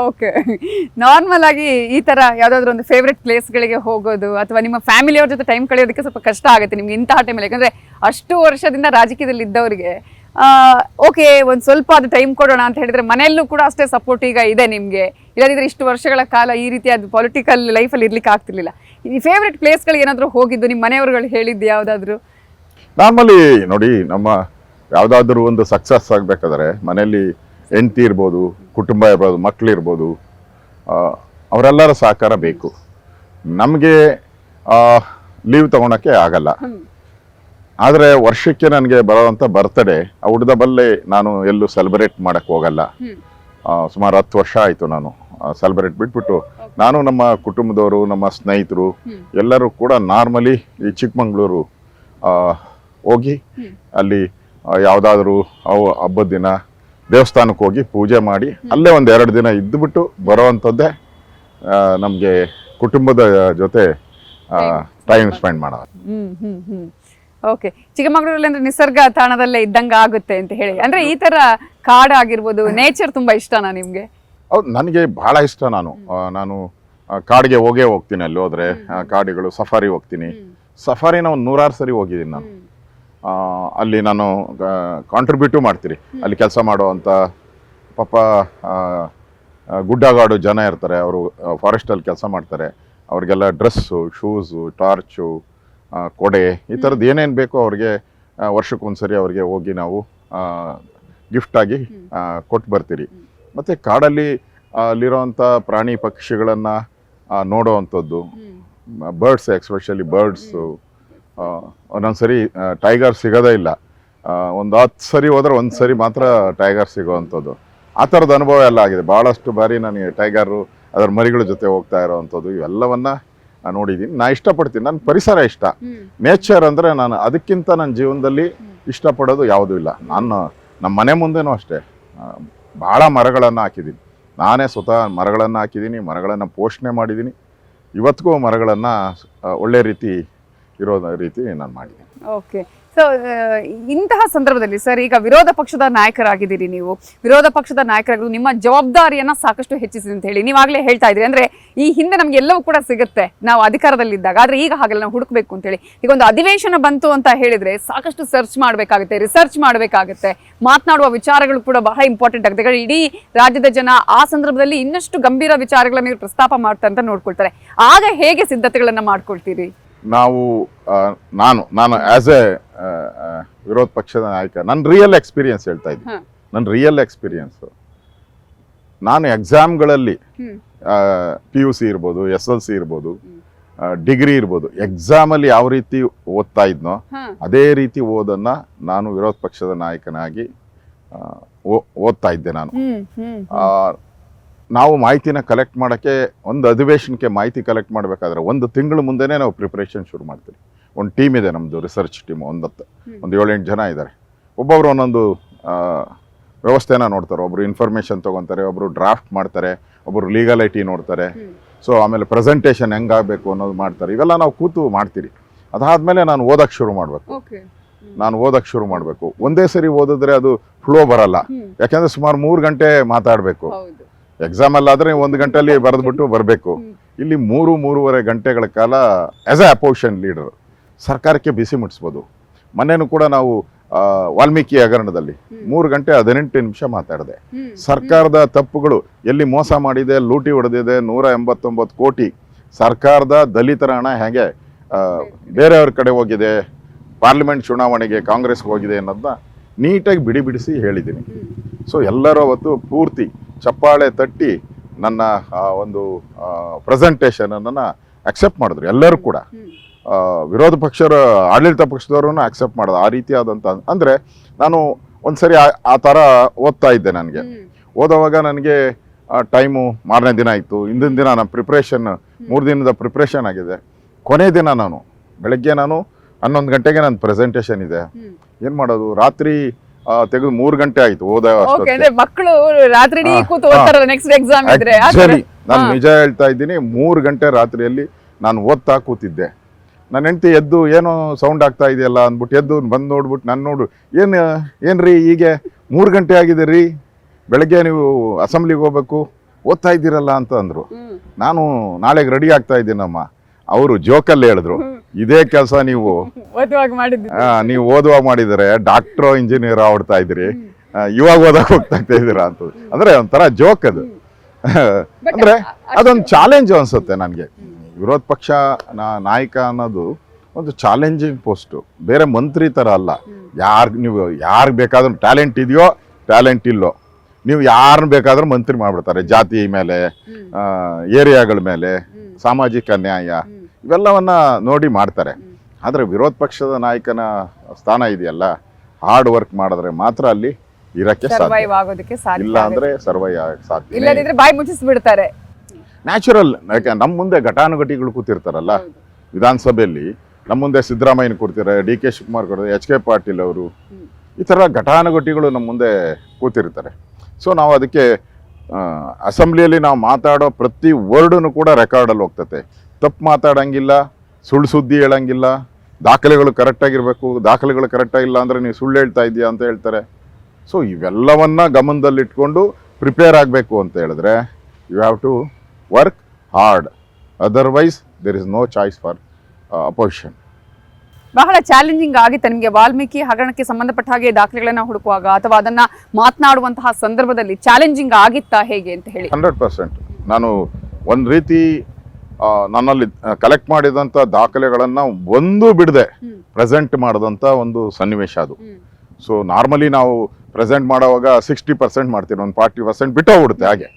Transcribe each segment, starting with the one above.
Okay normal ಆಗಿ ಈ ತರ ಯಾವ್ದಾದ್ರು ಒಂದು ಫೇವ್ರೆಟ್ ಪ್ಲೇಸ್ಗಳಿಗೆ ಹೋಗೋದು ಅಥವಾ ನಿಮ್ಮ ಫ್ಯಾಮಿಲಿ ಅವ್ರ ಜೊತೆ ಟೈಮ್ ಕಳೆಯೋದಕ್ಕೆ ಸ್ವಲ್ಪ ಕಷ್ಟ ಆಗುತ್ತೆ ನಿಮ್ಗೆ ಇಂತಹ ಟೈಮಲ್ಲಿ ಯಾಕಂದ್ರೆ ಅಷ್ಟು ವರ್ಷದಿಂದ ರಾಜಕೀಯದಲ್ಲಿ ಇದ್ದವರಿಗೆ ಓಕೆ ಒಂದು ಸ್ವಲ್ಪ ಅದು ಟೈಮ್ ಕೊಡೋಣ ಅಂತ ಹೇಳಿದ್ರೆ ಮನೆಯಲ್ಲೂ ಕೂಡ ಅಷ್ಟೇ ಸಪೋರ್ಟ್ ಈಗ ಇದೆ ನಿಮಗೆ. ಇಲ್ಲದಿದ್ರೆ ಇಷ್ಟು ವರ್ಷಗಳ ಕಾಲ ಈ ರೀತಿಯಾದ ಪೊಲಿಟಿಕಲ್ ಲೈಫಲ್ಲಿ ಇರ್ಲಿಕ್ಕೆ ಆಗ್ತಿರ್ಲಿಲ್ಲ. ಈ ಫೇವ್ರೆಟ್ ಪ್ಲೇಸ್ಗಳಿಗೆ ಏನಾದರೂ ಹೋಗಿದ್ದು ನಿಮ್ಮ ಮನೆಯವ್ರುಗಳು ಹೇಳಿದ್ದು ಯಾವುದಾದ್ರೂ? ನಾರ್ಮಲಿ ನೋಡಿ, ನಮ್ಮ ಯಾವುದಾದ್ರೂ ಒಂದು ಸಕ್ಸಸ್ ಆಗಬೇಕಾದ್ರೆ ಮನೆಯಲ್ಲಿ ಹೆಂಡತಿ ಇರ್ಬೋದು ಕುಟುಂಬ ಇರ್ಬೋದು ಮಕ್ಕಳು ಇರ್ಬೋದು ಅವರೆಲ್ಲರ ಸಹಕಾರ ಬೇಕು. ನಮಗೆ ಲೀವ್ ತಗೊಳಕ್ಕೆ ಆಗಲ್ಲ. ಆದರೆ ವರ್ಷಕ್ಕೆ ನನಗೆ ಬರೋವಂಥ ಬರ್ತಡೇ ಹುಡ್ದ ಬಲ್ಲೆ ನಾನು ಎಲ್ಲೂ ಸೆಲೆಬ್ರೇಟ್ ಮಾಡೋಕ್ಕೆ ಹೋಗಲ್ಲ. ಸುಮಾರು ಹತ್ತು ವರ್ಷ ಆಯಿತು ನಾನು ಸೆಲೆಬ್ರೇಟ್ ಬಿಟ್ಬಿಟ್ಟು. ನಾನು ನಮ್ಮ ಕುಟುಂಬದವರು ನಮ್ಮ ಸ್ನೇಹಿತರು ಎಲ್ಲರೂ ಕೂಡ ನಾರ್ಮಲಿ ಈ ಚಿಕ್ಕಮಂಗ್ಳೂರು ಹೋಗಿ ಅಲ್ಲಿ ಯಾವುದಾದ್ರೂ ಅವು ಹಬ್ಬದ ದಿನ ದೇವಸ್ಥಾನಕ್ಕೆ ಹೋಗಿ ಪೂಜೆ ಮಾಡಿ ಅಲ್ಲೇ ಒಂದು ಎರಡು ದಿನ ಇದ್ದುಬಿಟ್ಟು ಬರೋವಂಥದ್ದೇ ನಮಗೆ ಕುಟುಂಬದ ಜೊತೆ ಟೈಮ್ ಸ್ಪೆಂಡ್ ಮಾಡೋದು. ಹ್ಮ್ ಹ್ಮ್ ಹ್ಮ್. ಓಕೆ ಚಿಕ್ಕಮಗಳೂರಲ್ಲಿ ಅಂದ್ರೆ ನಿಸರ್ಗ ತಾಣದಲ್ಲೇ ಇದ್ದಂಗ ಆಗುತ್ತೆ ಅಂತ ಹೇಳಿ. ಅಂದ್ರೆ ಈ ತರ ಕಾಡು ಆಗಿರ್ಬೋದು ನೇಚರ್ ತುಂಬಾ ಇಷ್ಟನಾ ನಿಮಗೆ? ಹೌದು ನನಗೆ ಬಹಳ ಇಷ್ಟ ನಾನು. ನಾನು ಕಾಡಿಗೆ ಹೋಗೇ ಹೋಗ್ತೀನಿ ಅಲ್ಲಿ ಹೋದ್ರೆ ಕಾಡುಗಳು ಸಫಾರಿ ಹೋಗ್ತೀನಿ. ಸಫಾರಿನ ಒಂದು ನೂರಾರು ಸರಿ ಹೋಗಿದ್ದೀನಿ ನಾನು. ಅಲ್ಲಿ ನಾನು ಕಾಂಟ್ರಿಬ್ಯೂಟು ಮಾಡ್ತೀರಿ. ಅಲ್ಲಿ ಕೆಲಸ ಮಾಡುವಂಥ ಪಾಪ ಗುಡ್ಡಗಾಡು ಜನ ಇರ್ತಾರೆ. ಅವರು ಫಾರೆಸ್ಟಲ್ಲಿ ಕೆಲಸ ಮಾಡ್ತಾರೆ. ಅವ್ರಿಗೆಲ್ಲ ಡ್ರೆಸ್ಸು ಶೂಸು ಟಾರ್ಚು ಕೊಡೆ ಈ ಥರದ್ದು ಏನೇನು ಬೇಕೋ ಅವ್ರಿಗೆ ವರ್ಷಕ್ಕೊಂದ್ಸರಿ ಅವ್ರಿಗೆ ಹೋಗಿ ನಾವು ಗಿಫ್ಟಾಗಿ ಕೊಟ್ಟು ಬರ್ತೀರಿ. ಮತ್ತು ಕಾಡಲ್ಲಿ ಅಲ್ಲಿರೋವಂಥ ಪ್ರಾಣಿ ಪಕ್ಷಿಗಳನ್ನು ನೋಡೋವಂಥದ್ದು. ಬರ್ಡ್ಸ್ ಎಕ್ಸ್ಪೆಷಲಿ ಬರ್ಡ್ಸು ಒಂದೊಂದು ಸರಿ ಟೈಗರ್ ಸಿಗೋದೇ ಇಲ್ಲ. ಒಂದು ಹತ್ತು ಸರಿ ಹೋದ್ರೆ ಒಂದು ಸರಿ ಮಾತ್ರ ಟೈಗರ್ ಸಿಗೋವಂಥದ್ದು. ಆ ಥರದ ಅನುಭವ ಎಲ್ಲ ಆಗಿದೆ. ಭಾಳಷ್ಟು ಬಾರಿ ನನಗೆ ಟೈಗರು ಅದರ ಮರಿಗಳ ಜೊತೆ ಹೋಗ್ತಾ ಇರೋವಂಥದ್ದು ಇವೆಲ್ಲವನ್ನು ನಾನು ನೋಡಿದ್ದೀನಿ ನಾನು ಇಷ್ಟಪಡ್ತೀನಿ. ನನ್ನ ಪರಿಸರ ಇಷ್ಟ. ನೇಚರ್ ಅಂದರೆ ನಾನು ಅದಕ್ಕಿಂತ ನನ್ನ ಜೀವನದಲ್ಲಿ ಇಷ್ಟಪಡೋದು ಯಾವುದೂ ಇಲ್ಲ. ನಾನು ನಮ್ಮ ಮನೆ ಮುಂದೆನೂ ಅಷ್ಟೇ. ಭಾಳ ಮರಗಳನ್ನು ಹಾಕಿದ್ದೀನಿ ನಾನೇ ಸ್ವತಃ ಮರಗಳನ್ನು ಹಾಕಿದ್ದೀನಿ ಮರಗಳನ್ನು ಪೋಷಣೆ ಮಾಡಿದ್ದೀನಿ ಇವತ್ತಿಗೂ ಮರಗಳನ್ನು ಒಳ್ಳೆ ರೀತಿ ಇರೋ ರೀತಿ ನಾನು ಮಾಡಿದ್ದೀನಿ ಓಕೆ ಸೊ ಇಂತಹ ಸಂದರ್ಭದಲ್ಲಿ ಸರ್ ಈಗ ವಿರೋಧ ಪಕ್ಷದ ನಾಯಕರಾಗಿದ್ದೀರಿ ನೀವು. ವಿರೋಧ ಪಕ್ಷದ ನಾಯಕರಾಗಲು ನಿಮ್ಮ ಜವಾಬ್ದಾರಿಯನ್ನು ಸಾಕಷ್ಟು ಹೆಚ್ಚಿಸಿದೆ ಅಂತ ಹೇಳಿ ನೀವಾಗಲೇ ಹೇಳ್ತಾ ಇದ್ರಿ. ಅಂದ್ರೆ ಈ ಹಿಂದೆ ನಮ್ಗೆ ಎಲ್ಲವೂ ಕೂಡ ಸಿಗುತ್ತೆ ನಾವು ಅಧಿಕಾರದಲ್ಲಿದ್ದಾಗ. ಆದ್ರೆ ಈಗ ಹಾಗೆಲ್ಲ ನಾವು ಹುಡುಕಬೇಕು ಅಂತ ಹೇಳಿ. ಈಗ ಒಂದು ಅಧಿವೇಶನ ಬಂತು ಅಂತ ಹೇಳಿದ್ರೆ ಸಾಕಷ್ಟು ಸರ್ಚ್ ಮಾಡಬೇಕಾಗುತ್ತೆ ರಿಸರ್ಚ್ ಮಾಡಬೇಕಾಗುತ್ತೆ. ಮಾತನಾಡುವ ವಿಚಾರಗಳು ಕೂಡ ಬಹಳ ಇಂಪಾರ್ಟೆಂಟ್ ಆಗುತ್ತೆ. ಇಡೀ ರಾಜ್ಯದ ಜನ ಆ ಸಂದರ್ಭದಲ್ಲಿ ಇನ್ನಷ್ಟು ಗಂಭೀರ ವಿಚಾರಗಳ ಮೇಲೆ ಪ್ರಸ್ತಾಪ ಮಾಡ್ತಾರೆ ಅಂತ ನೋಡ್ಕೊಳ್ತಾರೆ. ಆಗ ಹೇಗೆ ಸಿದ್ಧತೆಗಳನ್ನು ಮಾಡ್ಕೊಳ್ತೀರಿ? ನಾವು ನಾನು ನಾನು ಆ್ಯಸ್ ಎ ವಿರೋಧ ಪಕ್ಷದ ನಾಯಕ ನನ್ನ ರಿಯಲ್ ಎಕ್ಸ್ಪೀರಿಯನ್ಸ್ ಹೇಳ್ತಾ ಇದ್ದೀನಿ. ನನ್ನ ರಿಯಲ್ ಎಕ್ಸ್ಪೀರಿಯನ್ಸು ನಾನು ಎಕ್ಸಾಮ್ಗಳಲ್ಲಿ ಪಿ ಯು ಸಿ ಇರ್ಬೋದು ಎಸ್ ಎಲ್ ಸಿ ಇರ್ಬೋದು ಡಿಗ್ರಿ ಇರ್ಬೋದು ಎಕ್ಸಾಮಲ್ಲಿ ಯಾವ ರೀತಿ ಓದ್ತಾ ಇದ್ನೋ ಅದೇ ರೀತಿ ಓದನ್ನು ನಾನು ವಿರೋಧ ಪಕ್ಷದ ನಾಯಕನಾಗಿ ಓದ್ತಾ ಇದ್ದೆ ನಾನು. ನಾವು ಮಾಹಿತಿನ ಕಲೆಕ್ಟ್ ಮಾಡೋಕ್ಕೆ ಒಂದು ಅಧಿವೇಶನಕ್ಕೆ ಮಾಹಿತಿ ಕಲೆಕ್ಟ್ ಮಾಡಬೇಕಾದ್ರೆ ಒಂದು ತಿಂಗಳು ಮುಂದೆನೇ ನಾವು ಪ್ರಿಪ್ರೇಷನ್ ಶುರು ಮಾಡ್ತೀವಿ. ಒಂದು ಟೀಮ್ ಇದೆ ನಮ್ಮದು ರಿಸರ್ಚ್ ಟೀಮ್ ಒಂದತ್ತು. ಒಂದು ಏಳೆಂಟು ಜನ ಇದ್ದಾರೆ ಒಬ್ಬೊಬ್ರು ಒಂದೊಂದು ವ್ಯವಸ್ಥೆನ ನೋಡ್ತಾರೆ. ಒಬ್ಬರು ಇನ್ಫಾರ್ಮೇಷನ್ ತೊಗೊತಾರೆ ಒಬ್ಬರು ಡ್ರಾಫ್ಟ್ ಮಾಡ್ತಾರೆ ಒಬ್ಬರು ಲೀಗಾಲಿಟಿ ನೋಡ್ತಾರೆ. ಸೊ ಆಮೇಲೆ ಪ್ರೆಸೆಂಟೇಷನ್ ಹೆಂಗಾಗಬೇಕು ಅನ್ನೋದು ಮಾಡ್ತಾರೆ. ಇವೆಲ್ಲ ನಾವು ಕೂತು ಮಾಡ್ತೀರಿ. ಅದಾದಮೇಲೆ ನಾನು ಓದೋಕ್ಕೆ ಶುರು ಮಾಡಬೇಕು. ನಾನು ಓದಕ್ಕೆ ಶುರು ಮಾಡಬೇಕು. ಒಂದೇ ಸರಿ ಓದಿದ್ರೆ ಅದು ಫ್ಲೋ ಬರಲ್ಲ. ಯಾಕೆಂದರೆ ಸುಮಾರು ಮೂರು ಗಂಟೆ ಮಾತಾಡಬೇಕು. ಎಕ್ಸಾಮ್ ಅಲ್ಲಾದ್ರೆ ಒಂದು ಗಂಟೆಯಲ್ಲಿ ಬರೆದ್ಬಿಟ್ಟು ಬರಬೇಕು. ಇಲ್ಲಿ ಮೂರು, ಮೂರುವರೆ ಗಂಟೆಗಳ ಕಾಲ ಆಸ್ ಎ ಅಪೋಸಿಷನ್ ಲೀಡರ್ ಸರ್ಕಾರಕ್ಕೆ ಬಿಸಿ ಮುಟ್ಟಿಸ್ಬೋದು ಮೊನ್ನೆನೂ ಕೂಡ ನಾವು ವಾಲ್ಮೀಕಿ ಹಗರಣದಲ್ಲಿ ಮೂರು ಗಂಟೆ ಹದಿನೆಂಟು ನಿಮಿಷ ಮಾತಾಡಿದೆ. ಸರ್ಕಾರದ ತಪ್ಪುಗಳು ಎಲ್ಲಿ ಮೋಸ ಮಾಡಿದೆ, ಲೂಟಿ ಹೊಡೆದಿದೆ, ನೂರ ಎಂಬತ್ತೊಂಬತ್ತು ಕೋಟಿ ಸರ್ಕಾರದ ದಲಿತರ ಹಣ ಹೇಗೆ ಬೇರೆಯವ್ರ ಕಡೆ ಹೋಗಿದೆ, ಪಾರ್ಲಿಮೆಂಟ್ ಚುನಾವಣೆಗೆ ಕಾಂಗ್ರೆಸ್ಗೆ ಹೋಗಿದೆ ಅನ್ನೋದನ್ನ ನೀಟಾಗಿ ಬಿಡಿ ಬಿಡಿಸಿ ಹೇಳಿದ್ದೀನಿ ಸೊ ಎಲ್ಲರೂ ಅವತ್ತು ಪೂರ್ತಿ ಚಪ್ಪಾಳೆ ತಟ್ಟಿ ನನ್ನ ಒಂದು ಪ್ರೆಸೆಂಟೇಷನನ್ನು ಅಕ್ಸೆಪ್ಟ್ ಮಾಡಿದ್ರು. ಎಲ್ಲರೂ ಕೂಡ. ವಿರೋಧ ಪಕ್ಷರ ಆಡಳಿತ ಪಕ್ಷದವ್ರೂ ಅಕ್ಸೆಪ್ಟ್ ಮಾಡೋದು ಆ ರೀತಿಯಾದಂಥ ಅಂದರೆ ನಾನು ಒಂದ್ಸರಿ ಆ- ಆ ಥರ ಓದ್ತಾ ಇದ್ದೆ ನನಗೆ. ಓದೋವಾಗ ನನಗೆ ಟೈಮು ಮಾರನೇ ದಿನ ಆಯಿತು. ಹಿಂದಿನ ದಿನ ನಾನು ಪ್ರಿಪ್ರೇಷನ್ ಮೂರು ದಿನದ ಪ್ರಿಪ್ರೇಷನ್ ಆಗಿದೆ. ಕೊನೆ ದಿನ ನಾನು ಬೆಳಗ್ಗೆ ನಾನು ಹನ್ನೊಂದು ಗಂಟೆಗೆ ನನ್ನ ಪ್ರೆಸೆಂಟೇಷನ್ ಇದೆ. ಏನು ಮಾಡೋದು? ರಾತ್ರಿ ತೆಗೆದು ಮೂರು ಗಂಟೆ ಆಯ್ತು ಓದೋ ಮಕ್ಕಳು ರಾತ್ರಿ. ನೆಕ್ಸ್ಟ್ ಎಕ್ಸಾಮ್ ಇದ್ರೆ? ನಾನು ನಿಜ ಹೇಳ್ತಾ ಇದ್ದೀನಿ ಮೂರು ಗಂಟೆ ರಾತ್ರಿಯಲ್ಲಿ ನಾನು ಓದ್ತಾ ಕೂತಿದ್ದೆ. ನನ್ನ ಹೆಂಡತಿ ಎದ್ದು ಏನೋ ಸೌಂಡ್ ಆಗ್ತಾ ಇದೆಯಲ್ಲ ಅಂದ್ಬಿಟ್ಟು ಎದ್ದು ಬಂದು ನೋಡ್ಬಿಟ್ಟು ನಾನು ನೋಡು ಏನು ಏನ್ರಿ ಹೀಗೆ? ಮೂರು ಗಂಟೆ ಆಗಿದೆ ರೀ ಬೆಳಗ್ಗೆ ನೀವು ಅಸೆಂಬ್ಲಿಗೆ ಹೋಗ್ಬೇಕು ಓದ್ತಾ ಇದ್ದೀರಲ್ಲ ಅಂತ ಅಂದ್ರು. ನಾನು ನಾಳೆಗೆ ರೆಡಿ ಆಗ್ತಾ ಇದ್ದೀನಮ್ಮ. ಅವರು ಜೋಕಲ್ಲಿ ಹೇಳಿದ್ರು ಇದೇ ಕೆಲಸ ನೀವು ನೀವು ಓದುವಾಗ ಮಾಡಿದರೆ ಡಾಕ್ಟ್ರು ಇಂಜಿನಿಯರ್ ಆಡ್ತಾ ಇದ್ರಿ ಇವಾಗ ಓದಕ್ ಹೋಗ್ತಾ ಇದ್ದೀರಾ ಅಂತ ಅಂದ್ರೆ ಒಂಥರ ಜೋಕ್ ಅದು. ಅಂದ್ರೆ ಅದೊಂದು ಚಾಲೆಂಜ್ ಅನ್ಸುತ್ತೆ ನನಗೆ. ವಿರೋಧ ಪಕ್ಷ ನಾ- ನಾಯಕ ಅನ್ನೋದು ಒಂದು ಚಾಲೆಂಜಿಂಗ್ ಪೋಸ್ಟ್ ಬೇರೆ ಮಂತ್ರಿ ಥರ ಅಲ್ಲ. ಯಾರು ನೀವು ಯಾರು ಬೇಕಾದ್ರೂ ಟ್ಯಾಲೆಂಟ್ ಇದೆಯೋ ಟ್ಯಾಲೆಂಟ್ ಇಲ್ಲೋ ನೀವು ಯಾರನ್ನ ಬೇಕಾದ್ರೂ ಮಂತ್ರಿ ಮಾಡಿಬಿಡ್ತಾರೆ. ಜಾತಿ ಮೇಲೆ ಏರಿಯಾಗಳ ಮೇಲೆ ಸಾಮಾಜಿಕ ನ್ಯಾಯ ಇವೆಲ್ಲವನ್ನ ನೋಡಿ ಮಾಡ್ತಾರೆ. ಆದರೆ ವಿರೋಧ ಪಕ್ಷದ ನಾಯಕನ ಸ್ಥಾನ ಇದೆಯಲ್ಲ ಹಾರ್ಡ್ ವರ್ಕ್ ಮಾಡಿದ್ರೆ ಮಾತ್ರ ಅಲ್ಲಿ ಇರಕ್ಕೆ ಸಾಧ್ಯ. ಸರ್ವೈವ್ ಆಗೋದಕ್ಕೆ ಸಾಧ್ಯ ಇಲ್ಲ ಅಂದ್ರೆ ಸರ್ವೈ ಸಾಧ್ಯ ಇಲ್ಲದಿದ್ರೆ ಬಾಯಿ ಮುಚ್ಚಿಸ್ಬಿಡ್ತಾರೆ. ನ್ಯಾಚುರಲ್ ಯಾಕೆ ನಮ್ಮ ಮುಂದೆ ಘಟಾನುಘಟಿಗಳು ಕೂತಿರ್ತಾರಲ್ಲ ವಿಧಾನಸಭೆಯಲ್ಲಿ ನಮ್ಮ ಮುಂದೆ ಸಿದ್ದರಾಮಯ್ಯನ ಕೂರ್ತಾರೆ ಡಿ ಕೆ ಶಿವಕುಮಾರ್ ಕೊಡ್ತಾರೆ ಎಚ್ ಕೆ ಪಾಟೀಲ್ ಅವರು ಈ ಥರ ಘಟಾನುಘಟಿಗಳು ನಮ್ಮ ಮುಂದೆ ಕೂತಿರ್ತಾರೆ. ಸೊ ನಾವು ಅದಕ್ಕೆ ಅಸೆಂಬ್ಲಿಯಲ್ಲಿ ನಾವು ಮಾತಾಡೋ ಪ್ರತಿ ವರ್ಡನ್ನು ಕೂಡ ರೆಕಾರ್ಡಲ್ಲಿ ಹೋಗ್ತತೆ. ತಪ್ಪು ಮಾತಾಡೋಂಗಿಲ್ಲ ಸುಳ್ಳು ಸುದ್ದಿ ಹೇಳೋಂಗಿಲ್ಲ ದಾಖಲೆಗಳು ಕರೆಕ್ಟಾಗಿರಬೇಕು ದಾಖಲೆಗಳು ಕರೆಕ್ಟಾಗಿಲ್ಲ ಅಂದರೆ ನೀವು ಸುಳ್ಳು ಹೇಳ್ತಾ ಇದೆಯಾ ಅಂತ ಹೇಳ್ತಾರೆ. ಸೊ ಇವೆಲ್ಲವನ್ನು ಗಮನದಲ್ಲಿಟ್ಕೊಂಡು ಪ್ರಿಪೇರ್ ಆಗಬೇಕು ಅಂತ ಹೇಳಿದ್ರೆ you have to work hard otherwise there is no choice for opposition ಬಹಳ ಚಾಲೆಂಜಿಂಗ್ ಆಗಿತ್ತು ನಿಮಗೆ ವಾಲ್ಮೀಕಿ ಹಗರಣಕ್ಕೆ ಸಂಬಂಧಪಟ್ಟ ಹಾಗೆ ದಾಖಲೆಗಳನ್ನು ಹುಡುಕುವಾಗ ಅಥವಾ ಅದನ್ನ ಮಾತನಾಡುವಂತಹ ಸಂದರ್ಭದಲ್ಲಿ ಚಾಲೆಂಜಿಂಗ್ ಆಗಿತ್ತಾ ಹೇಗೆ ಅಂತ ಹೇಳಿ? ಹಂಡ್ರೆಡ್ ಪರ್ಸೆಂಟ್ ನಾನು ಒಂದು ರೀತಿ ನನ್ನಲ್ಲಿ ಕಲೆಕ್ಟ್ ಮಾಡಿದಂಥ ದಾಖಲೆಗಳನ್ನು ಒಂದು ಬಿಡದೆ ಪ್ರೆಸೆಂಟ್ ಮಾಡಿದಂಥ ಒಂದು ಸನ್ನಿವೇಶ ಅದು. ಸೊ ನಾರ್ಮಲಿ ನಾವು ಪ್ರೆಸೆಂಟ್ ಮಾಡುವಾಗ ಸಿಕ್ಸ್ಟಿ ಪರ್ಸೆಂಟ್ ಮಾಡ್ತೀವಿ. ಒಂದು ಫಾರ್ಟಿ ಪರ್ಸೆಂಟ್ ಬಿಟ್ಟೋಗ್ಬಿಡುತ್ತೆ ಹಾಗೆ.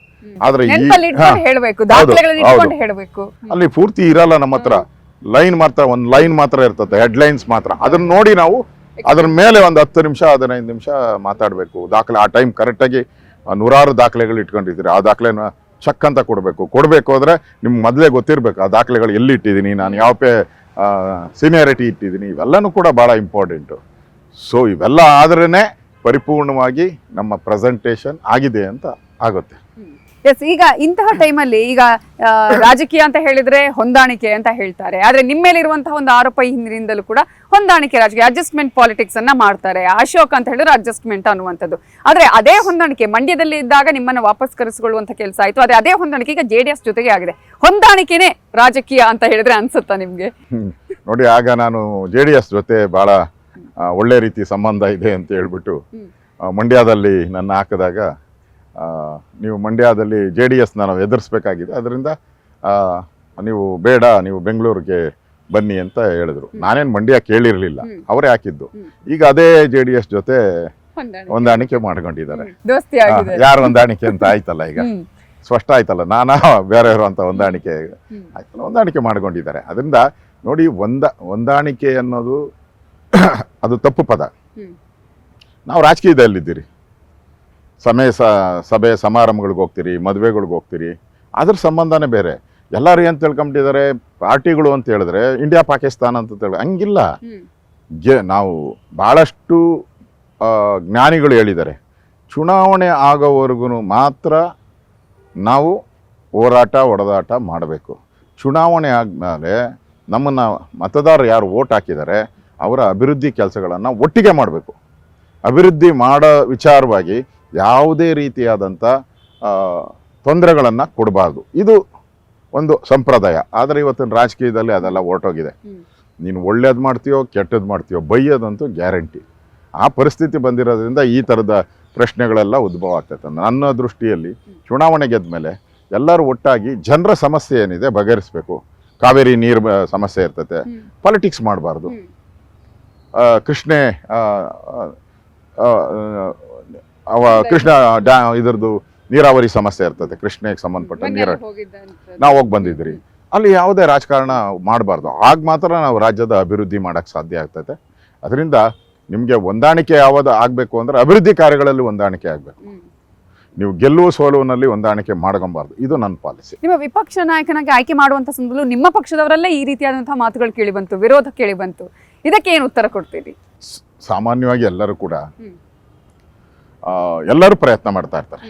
ಆದ್ರೆ ಈ. ಹೇಳಬೇಕು. ಅಲ್ಲಿ ಪೂರ್ತಿ ಇರಲ್ಲ ನಮ್ಮ ಹತ್ರ. ಲೈನ್ ಮಾತ್ರ ಒಂದು ಲೈನ್ ಮಾತ್ರ ಇರ್ತದೆ. ಹೆಡ್ಲೈನ್ಸ್ ಮಾತ್ರ. ಅದನ್ನ ನೋಡಿ ನಾವು ಅದ್ರ ಮೇಲೆ ಒಂದು ಹತ್ತು ನಿಮಿಷ ಹದಿನೈದು ನಿಮಿಷ ಮಾತಾಡಬೇಕು. ದಾಖಲೆ ಆ ಟೈಮ್ ಕರೆಕ್ಟಾಗಿ ನೂರಾರು ದಾಖಲೆಗಳು ಇಟ್ಕೊಂಡಿದ್ದೀರಿ. ಆ ದಾಖಲೆನ ಚೆಕ್ ಅಂತ ಕೊಡಬೇಕು. ಕೊಡಬೇಕು ಅಂದರೆ ನಿಮ್ಗೆ ಮೊದಲೇ ಗೊತ್ತಿರಬೇಕು. ಆ ದಾಖಲೆಗಳು ಎಲ್ಲಿ ಇಟ್ಟಿದ್ದೀನಿ, ನಾನು ಯಾವ ಪೇ ಸೀನಿಯಾರಿಟಿ ಇಟ್ಟಿದ್ದೀನಿ, ಇವೆಲ್ಲನೂ ಕೂಡ ಭಾಳ ಇಂಪಾರ್ಟೆಂಟು ಸೊ ಇವೆಲ್ಲ ಆದ್ರೇ ಪರಿಪೂರ್ಣವಾಗಿ ನಮ್ಮ ಪ್ರೆಸೆಂಟೇಷನ್ ಆಗಿದೆ ಅಂತ ಆಗುತ್ತೆ. ಎಸ್ ಈಗ ಇಂತಹ ಟೈಮಲ್ಲಿ ಈಗ ರಾಜಕೀಯ ಅಂತ ಹೇಳಿದ್ರೆ ಹೊಂದಾಣಿಕೆ ಅಂತ ಹೇಳ್ತಾರೆ. ಆದ್ರೆ ನಿಮ್ಮ ಮೇಲೆ ಇರುವಂತಹ ಒಂದು ಆರೋಪ ಹಿಂದಿನಿಂದಲೂ ಕೂಡ ಹೊಂದಾಣಿಕೆ ರಾಜಕೀಯ ಅಡ್ಜಸ್ಟ್ಮೆಂಟ್ ಪಾಲಿಟಿಕ್ಸ್ ಅನ್ನ ಮಾಡ್ತಾರೆ. ಅಶೋಕ್ ಅಂತ ಹೇಳಿದ್ರೆ ಅಡ್ಜಸ್ಟ್ಮೆಂಟ್ ಅನ್ನುವಂಥದ್ದು. ಆದ್ರೆ ಅದೇ ಹೊಂದಾಣಿಕೆ ಮಂಡ್ಯದಲ್ಲಿ ಇದ್ದಾಗ ನಿಮ್ಮನ್ನ ವಾಪಸ್ ಕರೆಸಿಕೊಳ್ಳುವಂತ ಕೆಲಸ ಆಯ್ತು. ಅದೇ ಅದೇ ಹೊಂದಾಣಿಕೆ ಈಗ ಜೆ ಡಿ ಎಸ್ ಜೊತೆಗೆ ಆಗಿದೆ. ಹೊಂದಾಣಿಕೆನೇ ರಾಜಕೀಯ ಅಂತ ಹೇಳಿದ್ರೆ ಅನ್ಸುತ್ತಾ ನಿಮ್ಗೆ? ನೋಡಿ ಆಗ ನಾನು ಜೆ ಡಿ ಎಸ್ ಜೊತೆ ಭಾಳ ಒಳ್ಳೆ ರೀತಿ ಸಂಬಂಧ ಇದೆ ಅಂತ ಹೇಳ್ಬಿಟ್ಟು ಮಂಡ್ಯದಲ್ಲಿ ನನ್ನ ಹಾಕಿದಾಗ ನೀವು ಮಂಡ್ಯದಲ್ಲಿ ಜೆ ಡಿ ಎಸ್ನ ನಾವು ಎದುರಿಸ್ಬೇಕಾಗಿದೆ. ಅದರಿಂದ ನೀವು ಬೇಡ ನೀವು ಬೆಂಗಳೂರಿಗೆ ಬನ್ನಿ ಅಂತ ಹೇಳಿದ್ರು. ನಾನೇನು ಮಂಡ್ಯ ಕೇಳಿರಲಿಲ್ಲ. ಅವರೇ ಹಾಕಿದ್ದು. ಈಗ ಅದೇ ಜೆ ಡಿ ಎಸ್ ಜೊತೆ ಹೊಂದಾಣಿಕೆ. ಮಾಡ್ಕೊಂಡಿದ್ದಾರೆ. ಯಾರು ಹೊಂದಾಣಿಕೆ ಅಂತ ಆಯ್ತಲ್ಲ ಈಗ? ಸ್ಪಷ್ಟ ಆಯ್ತಲ್ಲ. ನಾನಾ ಬೇರೆಯವರು ಅಂತ ಹೊಂದಾಣಿಕೆ ಆಯ್ತಲ್ಲ. ಹೊಂದಾಣಿಕೆ ಮಾಡ್ಕೊಂಡಿದ್ದಾರೆ. ಅದರಿಂದ ನೋಡಿ ಒಂದ ಹೊಂದಾಣಿಕೆ ಅನ್ನೋದು ಅದು ತಪ್ಪು ಪದ. ನಾವು ರಾಜಕೀಯದಲ್ಲಿದ್ದೀರಿ. ಸಮಯ ಸ ಸಭೆ ಸಮಾರಂಭಗಳಿಗೆ ಹೋಗ್ತೀರಿ ಮದುವೆಗಳಿಗೆ ಹೋಗ್ತೀರಿ ಅದ್ರ ಸಂಬಂಧನೇ ಬೇರೆ. ಎಲ್ಲರೂ ಏನು ತಿಳ್ಕೊಂಬಿಟ್ಟಿದ್ದಾರೆ? ಪಾರ್ಟಿಗಳು ಅಂತ ಹೇಳಿದ್ರೆ ಇಂಡಿಯಾ ಪಾಕಿಸ್ತಾನ ಅಂತ ತಿಳ್ ಹಂಗಿಲ್ಲ. ಜೆ ನಾವು ಭಾಳಷ್ಟು ಜ್ಞಾನಿಗಳು ಹೇಳಿದ್ದಾರೆ. ಚುನಾವಣೆ ಆಗೋವರೆಗೂ ಮಾತ್ರ ನಾವು ಹೋರಾಟ ಹೊಡೆದಾಟ ಮಾಡಬೇಕು. ಚುನಾವಣೆ ಆದಮೇಲೆ ನಮ್ಮನ್ನು ಮತದಾರರು ಯಾರು ಓಟ್ ಹಾಕಿದ್ದಾರೆ ಅವರ ಅಭಿವೃದ್ಧಿ ಕೆಲಸಗಳನ್ನು ಒಟ್ಟಿಗೆ ಮಾಡಬೇಕು. ಅಭಿವೃದ್ಧಿ ಮಾಡೋ ವಿಚಾರವಾಗಿ ಯಾವುದೇ ರೀತಿಯಾದಂಥ ತೊಂದರೆಗಳನ್ನು ಕೊಡಬಾರ್ದು. ಇದು ಒಂದು ಸಂಪ್ರದಾಯ. ಆದರೆ ಇವತ್ತಿನ ರಾಜಕೀಯದಲ್ಲಿ ಅದೆಲ್ಲ ಹೊರಟೋಗಿದೆ. ನೀನು ಒಳ್ಳೇದು ಮಾಡ್ತೀಯೋ ಕೆಟ್ಟದ್ದು ಮಾಡ್ತೀಯೋ ಬೈಯೋದಂತೂ ಗ್ಯಾರಂಟಿ. ಆ ಪರಿಸ್ಥಿತಿ ಬಂದಿರೋದ್ರಿಂದ ಈ ಥರದ ಪ್ರಶ್ನೆಗಳೆಲ್ಲ ಉದ್ಭವ ಆಗ್ತೈತೆ. ನನ್ನ ದೃಷ್ಟಿಯಲ್ಲಿ ಚುನಾವಣೆ ಗೆದ್ದ ಮೇಲೆ ಎಲ್ಲರೂ ಒಟ್ಟಾಗಿ ಜನರ ಸಮಸ್ಯೆ ಏನಿದೆ ಬಗೆಹರಿಸಬೇಕು. ಕಾವೇರಿ ನೀರು ಸಮಸ್ಯೆ ಇರ್ತೈತೆ. ಪಾಲಿಟಿಕ್ಸ್ ಮಾಡಬಾರ್ದು. ಕೃಷ್ಣೆ ಅವ ಕೃಷ್ಣ ಡ್ಯಾ ಇದ್ರದ್ದು ನೀರಾವರಿ ಸಮಸ್ಯೆ ಇರ್ತದೆ ಕೃಷ್ಣಗೆ ಸಂಬಂಧಪಟ್ಟ ನೀರ ನಾವು ಹೋಗಿ ಬಂದಿದ್ರಿ ಅಲ್ಲಿ ಯಾವುದೇ ರಾಜಕಾರಣ ಮಾಡಬಾರ್ದು. ಆಗ ಮಾತ್ರ ನಾವು ರಾಜ್ಯದ ಅಭಿವೃದ್ಧಿ ಮಾಡಕ್ಕೆ ಸಾಧ್ಯ ಆಗ್ತದೆ ಅದರಿಂದ ನಿಮಗೆ ಹೊಂದಾಣಿಕೆ ಯಾವುದು ಆಗಬೇಕು ಅಂದ್ರೆ ಅಭಿವೃದ್ಧಿ ಕಾರ್ಯಗಳಲ್ಲಿ ಹೊಂದಾಣಿಕೆ ಆಗಬೇಕು. ನೀವು ಗೆಲ್ಲುವ ಸೋಲುವಿನಲ್ಲಿ ಹೊಂದಾಣಿಕೆ ಮಾಡ್ಕೊಬಾರ್ದು. ಇದು ನನ್ನ ಪಾಲಿಸಿ. ನಿಮ್ಮ ವಿಪಕ್ಷ ನಾಯಕನಾಗಿ ಆಯ್ಕೆ ಮಾಡುವಂತ ಸಂದರ್ಭದಲ್ಲಿ ನಿಮ್ಮ ಪಕ್ಷದವರಲ್ಲೇ ಈ ರೀತಿಯಾದಂತಹ ಮಾತುಗಳು ಕೇಳಿ ಬಂತು ವಿರೋಧ ಕೇಳಿ ಬಂತು. ಇದಕ್ಕೆ ಏನು ಉತ್ತರ ಕೊಡ್ತೀರಿ? ಸಾಮಾನ್ಯವಾಗಿ ಎಲ್ಲರೂ ಕೂಡ ಎಲ್ಲರೂ ಪ್ರಯತ್ನ ಮಾಡ್ತಾ ಇರ್ತಾರೆ.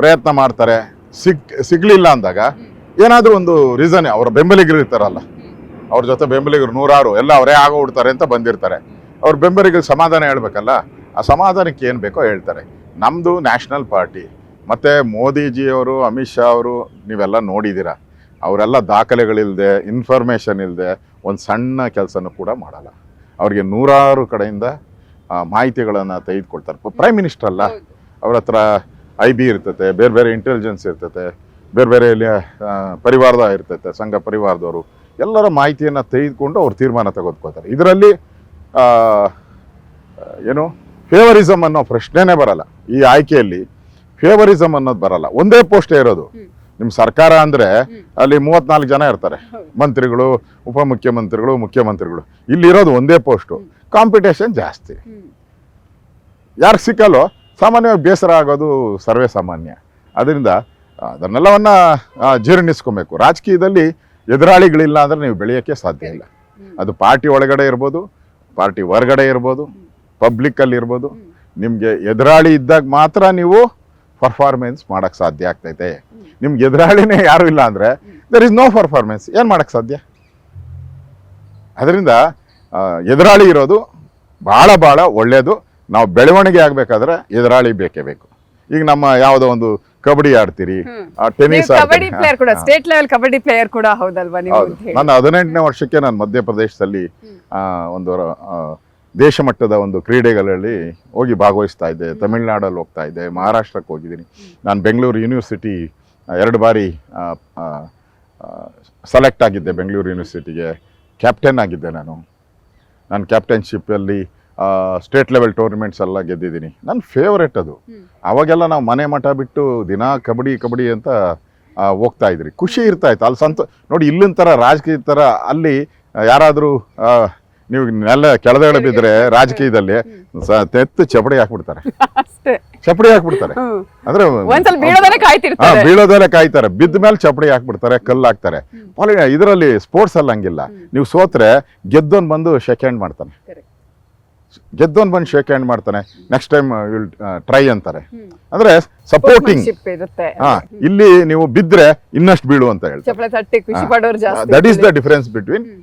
ಪ್ರಯತ್ನ ಮಾಡ್ತಾರೆ, ಸಿಗ್, ಸಿಗ್ಲಿಲ್ಲ ಅಂದಾಗ ಏನಾದರೂ ಒಂದು ರೀಸನ್ ಅವರ ಬೆಂಬಲಿಗರು ಇರ್ತಾರಲ್ಲ. ಅವ್ರ ಜೊತೆ ಬೆಂಬಲಿಗರು ನೂರಾರು, ಎಲ್ಲ ಅವರೇ ಆಗೋಗ್ಬಿಡ್ತಾರೆ ಅಂತ ಬಂದಿರ್ತಾರೆ. ಅವ್ರ ಬೆಂಬಲಿಗರು ಸಮಾಧಾನ ಹೇಳ್ಬೇಕಲ್ಲ, ಆ ಸಮಾಧಾನಕ್ಕೆ ಏನು ಬೇಕೋ ಹೇಳ್ತಾರೆ. ನಮ್ಮದು ನ್ಯಾಷನಲ್ ಪಾರ್ಟಿ ಮತ್ತು ಮೋದಿಜಿಯವರು, ಅಮಿತ್ ಶಾ ಅವರು, ನೀವೆಲ್ಲ ನೋಡಿದ್ದೀರ ಅವರೆಲ್ಲ ದಾಖಲೆಗಳಿಲ್ಲದೆ ಇನ್ಫಾರ್ಮೇಷನ್ ಇಲ್ಲದೆ ಒಂದು ಸಣ್ಣ ಕೆಲಸನೂ ಕೂಡ ಮಾಡಲ್ಲ. ಅವ್ರಿಗೆ ನೂರಾರು ಕಡೆಯಿಂದ ಮಾಹಿತಿಗಳನ್ನು ತೆಗೆದುಕೊಳ್ತಾರೆ ಪ್ರೈಮ್ ಮಿನಿಸ್ಟರ್ ಅಲ್ಲ ಅವ್ರ ಹತ್ರ ಐ ಬಿ ಇರ್ತತೆ ಬೇರೆ ಬೇರೆ ಇಂಟೆಲಿಜೆನ್ಸ್ ಇರ್ತತೆ ಬೇರೆ ಬೇರೆ ಇಲ್ಲಿ, ಪರಿವಾರದ ಇರ್ತೈತೆ ಸಂಘ ಪರಿವಾರದವರು ಎಲ್ಲರ ಮಾಹಿತಿಯನ್ನು ತೆಗೆದುಕೊಂಡು ಅವ್ರು ತೀರ್ಮಾನ ತೆಗೆದುಕೊಳ್ತಾರೆ. ಇದರಲ್ಲಿ ಏನು ಫೇವರಿಸಮ್ ಅನ್ನೋ ಪ್ರಶ್ನೆನೇ ಬರಲ್ಲ. ಈ ಆಯ್ಕೆಯಲ್ಲಿ ಫೇವರಿಸಮ್ ಅನ್ನೋದು ಬರಲ್ಲ. ಒಂದೇ ಪೋಸ್ಟೇ ಇರೋದು. ನಿಮ್ಮ ಸರ್ಕಾರ ಅಂದರೆ ಅಲ್ಲಿ ಮೂವತ್ನಾಲ್ಕು ಜನ ಇರ್ತಾರೆ. ಮಂತ್ರಿಗಳು ಉಪಮುಖ್ಯಮಂತ್ರಿಗಳು ಮುಖ್ಯಮಂತ್ರಿಗಳು. ಇಲ್ಲಿರೋದು ಒಂದೇ ಪೋಸ್ಟು ಕಾಂಪಿಟೇಷನ್ ಜಾಸ್ತಿ. ಯಾರು ಸಿಕ್ಕಲ್ಲೋ ಸಾಮಾನ್ಯವಾಗಿ ಬೇಸರ ಆಗೋದು ಸರ್ವೇ ಸಾಮಾನ್ಯ. ಅದರಿಂದ ಅದನ್ನೆಲ್ಲವನ್ನ ಜೀರ್ಣಿಸ್ಕೊಬೇಕು. ರಾಜಕೀಯದಲ್ಲಿ ಎದುರಾಳಿಗಳಿಲ್ಲ ಅಂದ್ರೆ ನೀವು ಬೆಳೆಯೋಕ್ಕೆ ಸಾಧ್ಯ ಇಲ್ಲ. ಅದು ಪಾರ್ಟಿ ಒಳಗಡೆ ಇರ್ಬೋದು, ಪಾರ್ಟಿ ಹೊರಗಡೆ ಇರ್ಬೋದು ಪಬ್ಲಿಕ್ಕಲ್ಲಿ ಇರ್ಬೋದು. ನಿಮಗೆ ಎದುರಾಳಿ ಇದ್ದಾಗ ಮಾತ್ರ ನೀವು ಪರ್ಫಾರ್ಮೆನ್ಸ್ ಮಾಡೋಕ್ಕೆ ಸಾಧ್ಯ ಆಗ್ತೈತೆ. ನಿಮ್ಗೆ ಎದುರಾಳಿನೇ ಯಾರೂ ಇಲ್ಲ ಅಂದರೆ ದರ್ ಇಸ್ ನೋ ಪರ್ಫಾರ್ಮೆನ್ಸ್ ಏನು ಮಾಡೋಕ್ಕೆ ಸಾಧ್ಯ? ಅದರಿಂದ ಎದುರಾಳಿ ಇರೋದು ಭಾಳ ಭಾಳ ಒಳ್ಳೆಯದು ನಾವು ಬೆಳವಣಿಗೆ ಆಗಬೇಕಾದ್ರೆ ಎದುರಾಳಿ ಬೇಕೇ ಬೇಕು. ಈಗ ನಮ್ಮ ಯಾವುದೋ ಒಂದು ಕಬಡ್ಡಿ ಆಡ್ತೀರಿ ಟೆನಿಸ್ ಕಬಡ್ಡಿ ಪ್ಲೇಯರ್ ಕೂಡ ಸ್ಟೇಟ್ ಲೆವೆಲ್ ಕಬಡ್ಡಿ ಪ್ಲೇಯರ್ ಕೂಡ ಹೌದಲ್ವಾ ನೀವು ನನ್ನ ಹದಿನೆಂಟನೇ ವರ್ಷಕ್ಕೆ ನಾನು ಮಧ್ಯಪ್ರದೇಶದಲ್ಲಿ ಒಂದು ದೇಶ ಮಟ್ಟದ ಒಂದು ಕ್ರೀಡೆಗಳಲ್ಲಿ ಹೋಗಿ ಭಾಗವಹಿಸ್ತಾ ಇದ್ದೆ. ತಮಿಳ್ನಾಡಲ್ಲಿ ಹೋಗ್ತಾ ಇದ್ದೆ ಮಹಾರಾಷ್ಟ್ರಕ್ಕೆ ಹೋಗಿದ್ದೀನಿ. ನಾನು ಬೆಂಗಳೂರು ಯೂನಿವರ್ಸಿಟಿ ಎರಡು ಬಾರಿ ಸೆಲೆಕ್ಟ್ ಆಗಿದ್ದೆ ಬೆಂಗಳೂರು ಯೂನಿವರ್ಸಿಟಿಗೆ. ಕ್ಯಾಪ್ಟನ್ ಆಗಿದ್ದೆ ನಾನು. ನಾನು ಕ್ಯಾಪ್ಟನ್ಶಿಪ್ಪಲ್ಲಿ ಸ್ಟೇಟ್ ಲೆವೆಲ್ ಟೂರ್ನಮೆಂಟ್ಸ್ ಎಲ್ಲ ಗೆದ್ದಿದ್ದೀನಿ. ನನ್ನ ಫೇವ್ರೆಟ್ ಅದು. ಅವಾಗೆಲ್ಲ ನಾವು ಮನೆ ಮಠ ಬಿಟ್ಟು ದಿನಾ ಕಬಡ್ಡಿ ಕಬಡ್ಡಿ ಅಂತ ಹೋಗ್ತಾ ಇದ್ರಿ. ಖುಷಿ ಇರ್ತಾ ಇತ್ತು. ಅಲ್ಲಿ ಸಂತ ನೋಡಿ ಇಲ್ಲಿನ ಥರ ರಾಜಕೀಯ ಥರ ಅಲ್ಲಿ ಯಾರಾದರೂ ನೀವು ನೆಲ ಕೆಳಗಡೆ ಬಿದ್ದರೆ ರಾಜಕೀಯದಲ್ಲಿ ಸ- ತೆತ್ತು ಚಪಡಿ ಹಾಕ್ಬಿಡ್ತಾರೆ. ಅಷ್ಟೇ. ಚಪಡಿ ಹಾಕ್ಬಿಡ್ತಾರೆ. ಅಂದ್ರೆ ಒಂದ್ಸಲ ಬೀಳೋದನ್ನೇ ಹಾ ಕಾಯ್ತಿರ್ತಾರೆ. ಬೀಳೋದಲ್ಲೇ ಕಾಯ್ತಾರೆ. ಬಿದ್ದ ಮೇಲೆ ಚಪಡಿ ಹಾಕ್ಬಿಡ್ತಾರೆ ಕಲ್ಲು ಹಾಕ್ತಾರೆ. ಪಾಲಿ ಇದರಲ್ಲಿ ಸ್ಪೋರ್ಟ್ಸ್ ಅಲ್ಲಿ ಹಂಗಿಲ್ಲ. ನೀವು ಸೋತ್ರೆ ಗೆದ್ದೋನ್ ಬಂದು ಶೇಕ್ ಹ್ಯಾಂಡ್ ಮಾಡ್ತಾನೆ. Correct. ಗೆದ್ದೋನ್ ಬಂದು ಶೇಕ್ ಹ್ಯಾಂಡ್ ಮಾಡ್ತಾನೆ. ನೆಕ್ಸ್ಟ್ ಟೈಮ್ ವಿಲ್ ಟ್ರೈ ಅಂತಾರೆ. ಅಂದ್ರೆ ಸಪೋರ್ಟಿಂಗ್ Sportsmanship ಇರುತ್ತೆ. ಹಾ ಇಲ್ಲಿ ನೀವು ಬಿದ್ರೆ ಇನ್ನಷ್ಟು ಬೀಳು ಅಂತ ಹೇಳ್ತಾರೆ. ಚಪ್ಪಳೆ ತಟ್ಟಿ ಖುಷಿ ಪಡೋರು ಜಾಸ್ತಿ that is the difference between